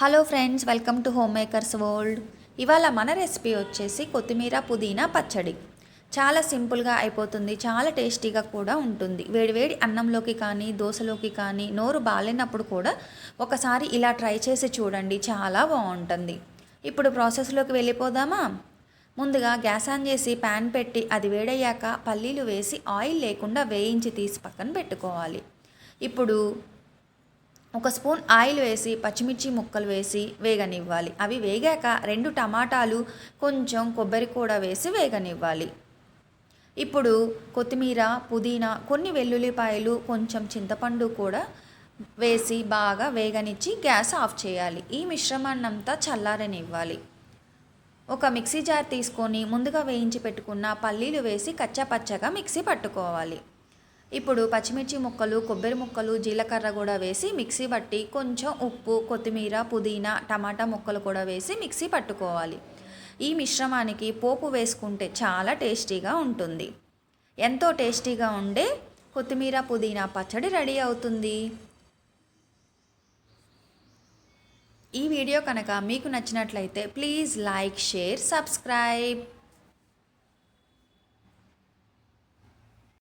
Hello friends welcome to home makers world ఇవాళ మన recipe వచ్చేసి కొత్తిమీర పుదీనా పచ్చడి. చాలా సింపుల్గా అయిపోతుంది చాలా టేస్టీగా కూడా ఉంటుంది. వేడివేడి అన్నంలోకి కానీ దోశలోకి కానీ నోరు బాగాలేనప్పుడు కూడా ఒకసారి ఇలా ట్రై చేసి చూడండి చాలా బాగుంటుంది. ఇప్పుడు ప్రాసెస్లోకి వెళ్ళిపోదామా? ముందుగా గ్యాస్ ఆన్ చేసి ప్యాన్ పెట్టి అది వేడయ్యాక పల్లీలు వేసి ఆయిల్ లేకుండా వేయించి తీసి పక్కన పెట్టుకోవాలి. ఇప్పుడు ఒక స్పూన్ ఆయిల్ వేసి పచ్చిమిర్చి ముక్కలు వేసి వేగనివ్వాలి. అవి వేగాక రెండు టమాటాలు కొంచెం కొబ్బరి కూడా వేసి వేగనివ్వాలి. ఇప్పుడు కొత్తిమీర పుదీనా కొన్ని వెల్లుల్లిపాయలు కొంచెం చింతపండు కూడా వేసి బాగా వేగనిచ్చి గ్యాస్ ఆఫ్ చేయాలి. ఈ మిశ్రమాన్నంతా చల్లారనివ్వాలి. ఒక మిక్సీ జార్ తీసుకొని ముందుగా వేయించి పెట్టుకున్న పల్లీలు వేసి కచ్చాపచ్చగా మిక్సీ పట్టుకోవాలి. ఇప్పుడు పచ్చిమిర్చి ముక్కలు కొబ్బరి ముక్కలు జీలకర్ర కూడా వేసి మిక్సీ పట్టి కొంచెం ఉప్పు కొత్తిమీర పుదీనా టమాటా ముక్కలు కూడా వేసి మిక్సీ పట్టుకోవాలి. ఈ మిశ్రమానికి పోపు వేసుకుంటే చాలా టేస్టీగా ఉంటుంది. ఎంతో టేస్టీగా ఉండే కొత్తిమీర పుదీనా పచ్చడి రెడీ అవుతుంది. ఈ వీడియో కనుక మీకు నచ్చినట్లయితే ప్లీజ్ లైక్ షేర్ సబ్స్క్రైబ్.